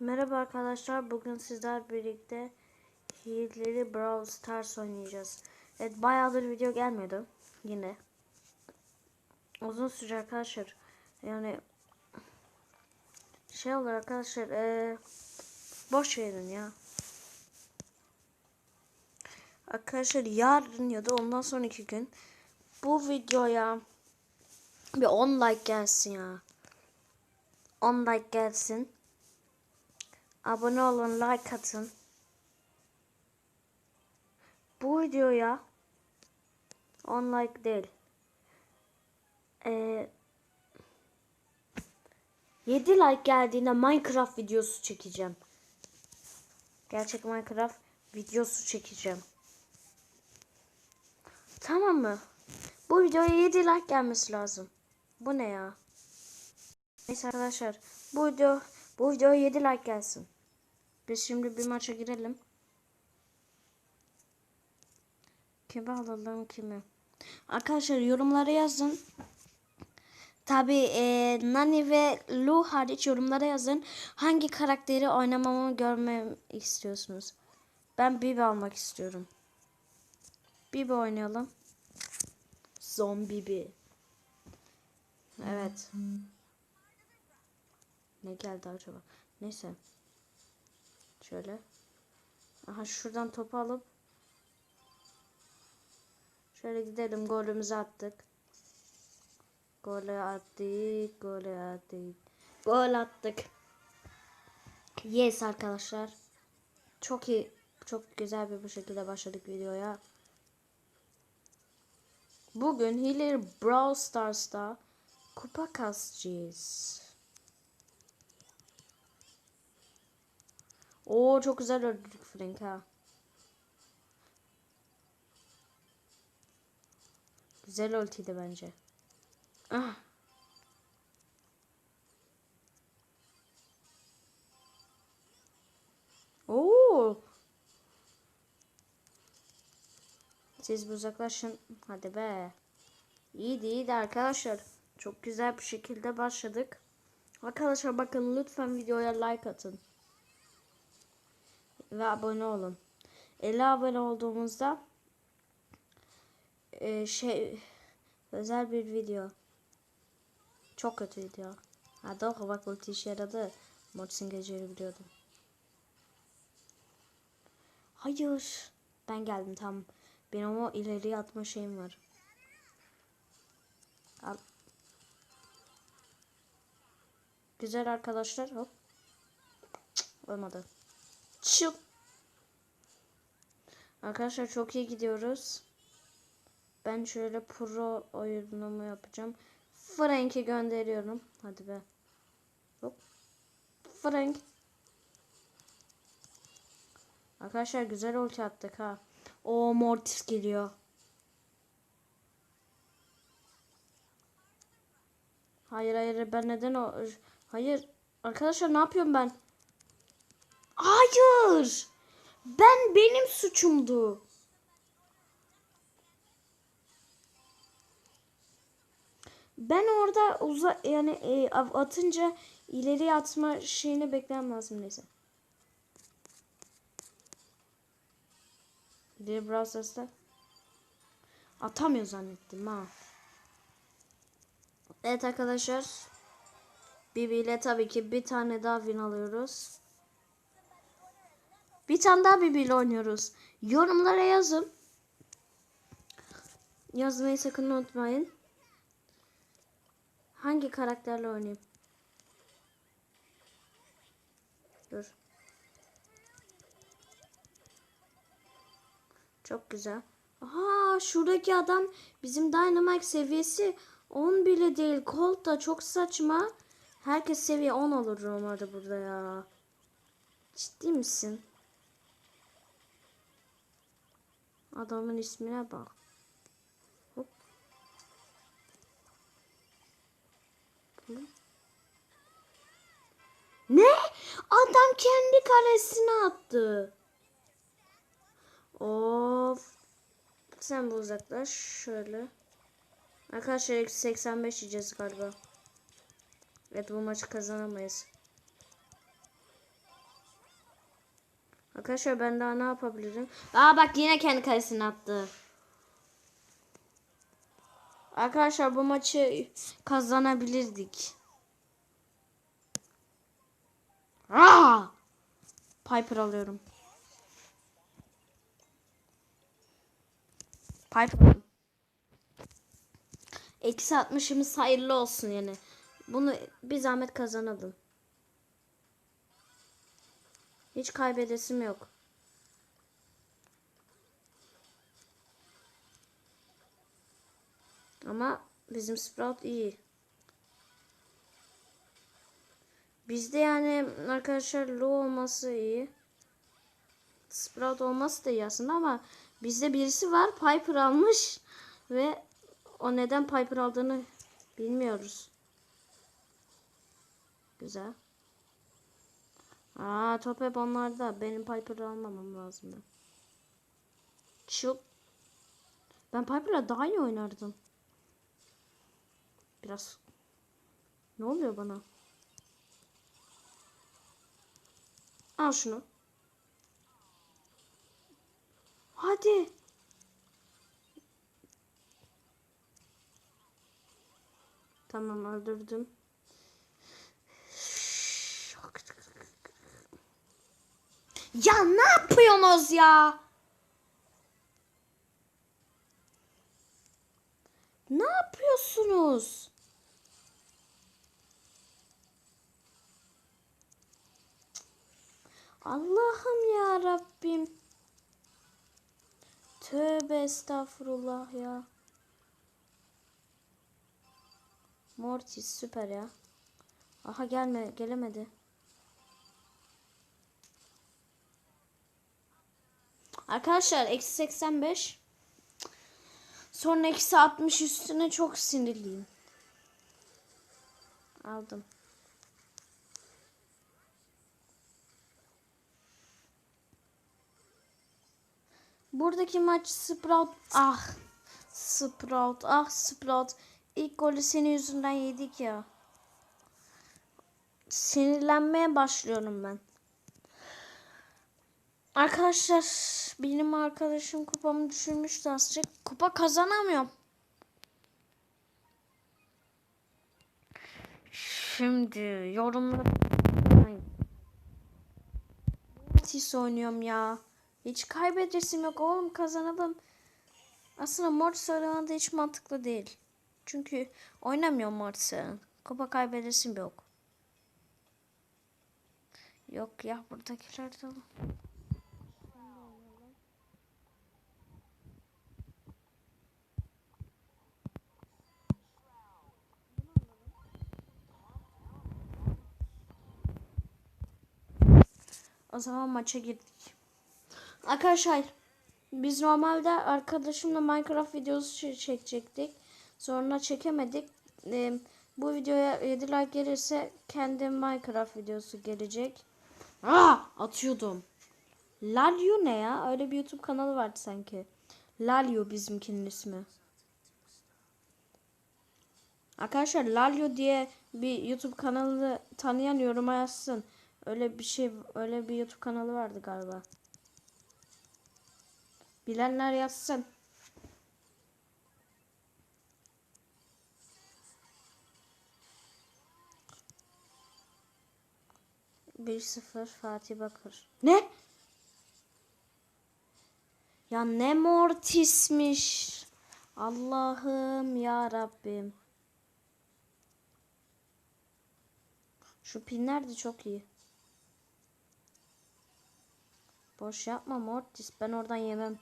Merhaba arkadaşlar. Bugün sizler birlikte hileli Brawl Stars oynayacağız. Evet bayağıdır video gelmiyordu. Yine. Uzun süre arkadaşlar. Yani şey olur arkadaşlar. Ee, boş verin ya. Arkadaşlar yarın ya da ondan sonraki gün bu videoya bir 10 like gelsin ya. 10 like gelsin. Abone olun, like atın. Bu videoya 10 like değil. Ee, 7 like geldiğinde Minecraft videosu çekeceğim. Gerçek Minecraft videosu çekeceğim. Tamam mı? Bu videoya 7 like gelmesi lazım. Bu ne ya? Neyse arkadaşlar. Bu video bu videoya 7 like gelsin. Biz şimdi bir maça girelim. Kimi alalım kimi? Arkadaşlar yorumlara yazın. Tabi e, Nani ve Lu hariç yorumlara yazın. Hangi karakteri oynamamı görmemi istiyorsunuz? Ben Bibi almak istiyorum. Bibi oynayalım. Zombi Bibi. Evet. Ne geldi acaba? Neyse. Şöyle. Aha şuradan topu alıp şöyle gidelim. Golümüzü attık. Golü attık. Golü attık. Gol attık. Yes arkadaşlar. Çok iyi. Çok güzel bir bu şekilde başladık videoya. Bugün Hillary Brawl Stars'ta kupa kasacağız. Oo çok güzel öldürdük Frank ha. Güzel ultiydi bence. Ah. Oo. Siz uzaklaşın. Hadi be. İyiydi iyiydi arkadaşlar. Çok güzel bir şekilde başladık. Arkadaşlar bakın lütfen videoya like atın ve abone olun. 50 abone olduğumuzda e, şey özel bir video. Çok kötüydü ya. Ha doğru bak ulti işe yaradı. Mortis'in geceleri biliyordum. Hayır. Ben geldim tam. Benim o ileriye atma şeyim var. Al. Güzel arkadaşlar. Hop. Olmadı. Çık. Arkadaşlar çok iyi gidiyoruz. Ben şöyle pro oyunumu yapacağım. Frank'i gönderiyorum. Hadi be. Hop. Frank. Arkadaşlar güzel ulti attık ha. O Mortis geliyor. Hayır hayır ben neden o... Hayır. Arkadaşlar ne yapıyorum ben? Hayır. Ben benim suçumdu. Ben orada uza yani e, atınca ileri atma şeyini beklemem lazım neyse. Bir browser'da atamıyor zannettim ha. Evet arkadaşlar. Bibi ile tabii ki bir tane daha win alıyoruz. Bir tane daha birbiriyle oynuyoruz. Yorumlara yazın. Yazmayı sakın unutmayın. Hangi karakterle oynayayım? Dur. Çok güzel. Aha şuradaki adam bizim Dynamite seviyesi 10 bile değil. Colt da çok saçma. Herkes seviye 10 olur normalde burada ya. Ciddi misin? Adamın ismine bak. Hop. Ne? Adam kendi karesine attı. Of. Sen bu uzaklaş. Şöyle. Arkadaşlar 85 yiyeceğiz galiba. Evet bu maçı kazanamayız. Arkadaşlar ben daha ne yapabilirim? Aa bak yine kendi kalesine attı. Arkadaşlar bu maçı kazanabilirdik. Aa! Piper alıyorum. Piper. Eksi 60'ımız hayırlı olsun yani. Bunu bir zahmet kazanalım. Hiç kaybedesim yok. Ama bizim Sprout iyi. Bizde yani arkadaşlar low olması iyi. Sprout olması da iyi aslında ama bizde birisi var Piper almış ve o neden Piper aldığını bilmiyoruz. Güzel. Aa top hep onlarda. Benim Piper'ı almamam lazım ben. Çok. Ben Piper'la daha iyi oynardım. Biraz. Ne oluyor bana? Al şunu. Hadi. Tamam öldürdüm. Ya ne yapıyorsunuz ya? Ne yapıyorsunuz? Allah'ım ya Rabbim. Tövbe estağfurullah ya. Mortis süper ya. Aha gelme gelemedi. Arkadaşlar eksi 85. Sonra eksi 60 üstüne çok sinirliyim. Aldım. Buradaki maç Sprout ah Sprout ah Sprout ilk golü senin yüzünden yedik ya. Sinirlenmeye başlıyorum ben. Arkadaşlar benim arkadaşım kupamı düşürmüştü azıcık. Kupa kazanamıyorum. Şimdi yorumları Mortis oynuyorum ya. Hiç kaybedesim yok oğlum kazanalım. Aslında Mortis oynamak da hiç mantıklı değil. Çünkü oynamıyorum Mortis'e. Kupa kaybedesim yok. Yok ya buradakiler de O zaman maça girdik. Arkadaşlar biz normalde arkadaşımla Minecraft videosu çekecektik. Sonra çekemedik. Ee, bu videoya 7 like gelirse kendi Minecraft videosu gelecek. Aa, atıyordum. Lalio ne ya? Öyle bir YouTube kanalı vardı sanki. Lalio bizimkinin ismi. Arkadaşlar Lalio diye bir YouTube kanalı tanıyan yoruma yazsın. Öyle bir şey, öyle bir YouTube kanalı vardı galiba. Bilenler yazsın. Bir sıfır Fatih Bakır. Ne? Ya ne Mortis'miş. Allah'ım ya Rabbim. Şu pinler de çok iyi. Boş yapma Mortis. Ben oradan yemem.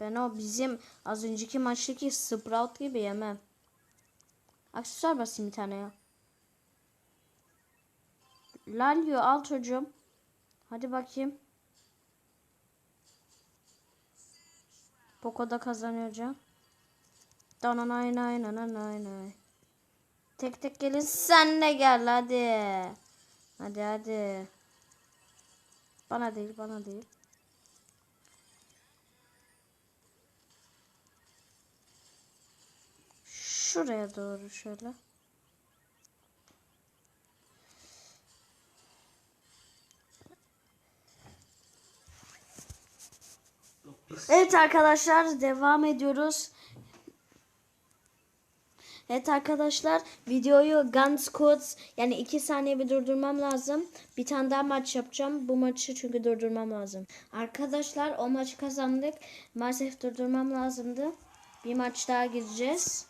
Ben o bizim az önceki maçtaki Sprout gibi yemem. Aksesuar basayım bir tane ya. Lalio al çocuğum. Hadi bakayım. Poco'da kazanacağım. Dananay nay nay nay nay. Tek tek gelin sen de gel hadi. Hadi hadi. Bana değil bana değil. Şuraya doğru şöyle. Evet arkadaşlar devam ediyoruz. Evet arkadaşlar videoyu Guns Codes yani 2 saniye bir durdurmam lazım. Bir tane daha maç yapacağım. Bu maçı çünkü durdurmam lazım. Arkadaşlar o maçı kazandık. Maalesef durdurmam lazımdı. Bir maç daha gireceğiz.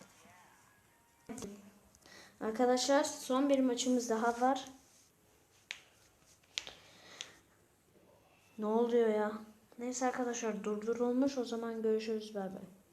Arkadaşlar son bir maçımız daha var. Ne oluyor ya? Neyse arkadaşlar durdurulmuş o zaman görüşürüz bay bay.